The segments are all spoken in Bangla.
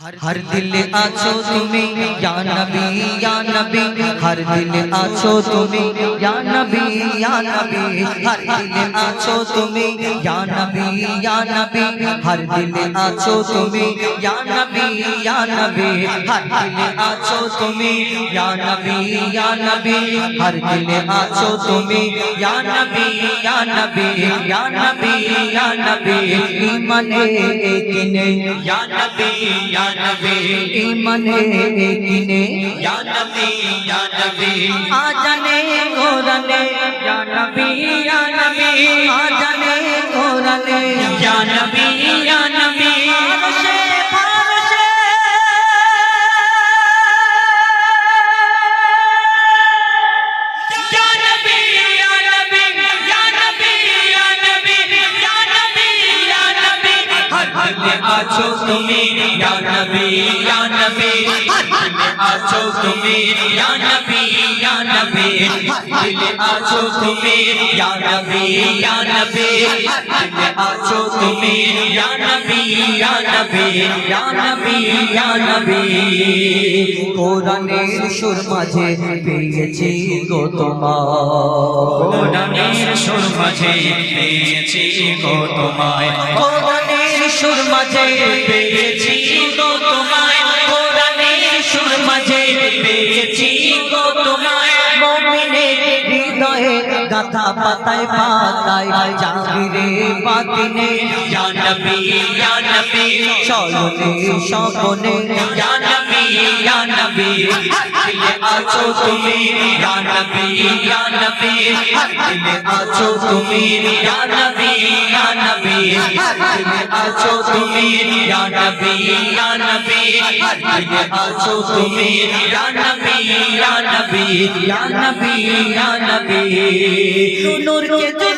ہر دل آچو تمہیں یا نبی یا نبی ہر دل آچو تمہیں یا نبی یا نبی ہر دل آچو تمہیں یا نبی یا نبی ہر دل آچو تمہیں یا نبی یا نبی ہر دل آچو تمہیں یا نبی یا نبی ہر دل آچو تمہیں یا نبی یا نبی یا نبی نبی ایمن کنے یا نبی یا نبی یا نبی یا نبی آجنے گورنے یا نبی یا نبی آجنے আছো তুমি ইয়া নবী ইয়া নবী। আছো তুমি ইয়া নবী ইয়া নবী। দিলে আছো তুমি ইয়া নবী ইয়া নবী। দিলে আছো তুমি ইয়া নবী ইয়া নবী ইয়া নবী ইয়া নবী। কোরআনের সুর মাঝে পেয়েছি গো তোমার কোরআনের সুর মাঝে পেয়েছি গো তোমায়। সুর মাঝে পেয়েছি গো তোমায় কোরআনে সুর মাঝে পেয়েছি গো তোমায়। মমিনে হৃদয়ে গাথা পাতায় পাতায় জাগিরে বাতিনে। জানবি জানবি চলনে সপনে। জানবি জানবি। আছো তুমি ইয়া নবী ইয়া নবী দিলে আছো তুমি ইয়া নবী ইয়া নবী দিলে আছো তুমি ইয়া নবী ইয়া নবী দিলে আছো তুমি ইয়া নবী ইয়া নবী ইয়া নবী ইয়া নবী নূরকে জুদা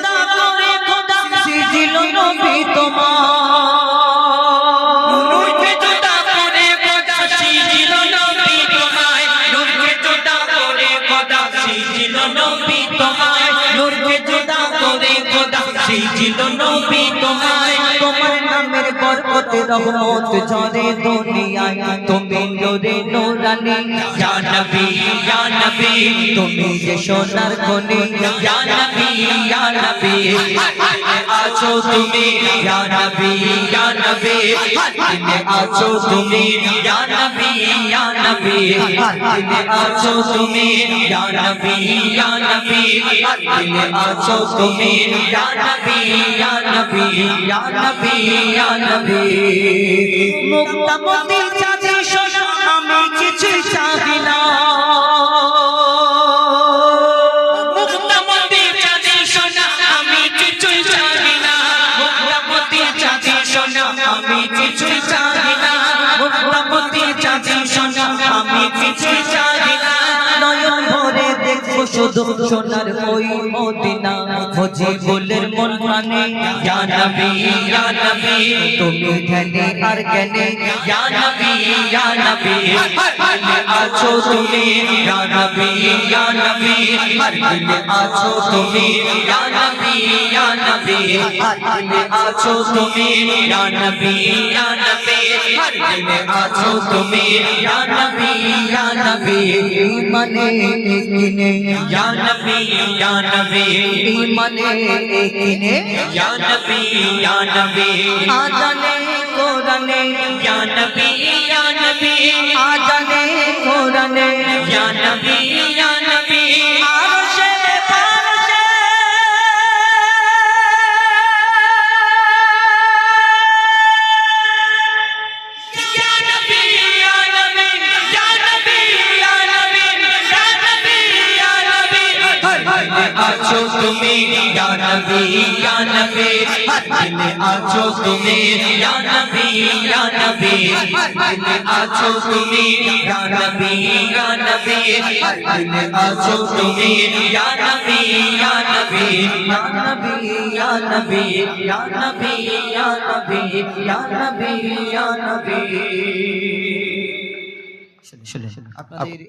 সিজিল নবী তোমায় তোমার নামের বরকতে রহমত ঝরে দুনিয়ায়। তুমি নূরে নূরানি, ইয়া নবী ইয়া নবী। তুমি যে সোনার খনি ইয়া নবী ইয়া নবী। আছো তুমি, ইয়া নবী, ইয়া নবী দিলে আছো তুমি ইয়া নবী ইয়া নবী দিলে আছো তুমি ইয়া নবী ইয়া নবী দিলে আছো তুমি ইয়া নবী ইয়া নবী ইয়া নবী ইয়া নবী মুক্তামতি শুধু সোনার ওই মদিনা মজিবুলের মন মানে ইয়া নবী ইয়া নবী, তুমি গেলে আর গেলে ইয়া নবী আছো তুমি, ইয়া নবী আছো তুমি, ইয়া নবী নবী দিলে আছো তুমি ইয়া নবী ইয়া নবী দিলে আছো তুমি ইয়া নবী ইয়া নবী। মানে কিনে ইয়া নবী ইয়া নবী। মানে কিনে ইয়া নবী ইয়া নবী। আজানে কোরআনে। ইয়া নবী ইয়া নবী। আজানে কোরআনে। ইয়া নবী দিলে আছো তুমি ইয়া নবী ইয়া নবী দিলে আছো তুমি ইয়া নবী ইয়া নবী দিলে আছো তুমি ইয়া নবী ইয়া নবী দিলে আছো তুমি ইয়া নবী ইয়া নবী ইয়া নবী ইয়া নবী ইয়া নবী ইয়া নবী ইয়া নবী ইয়া নবী শুনে শুনে আপনাদের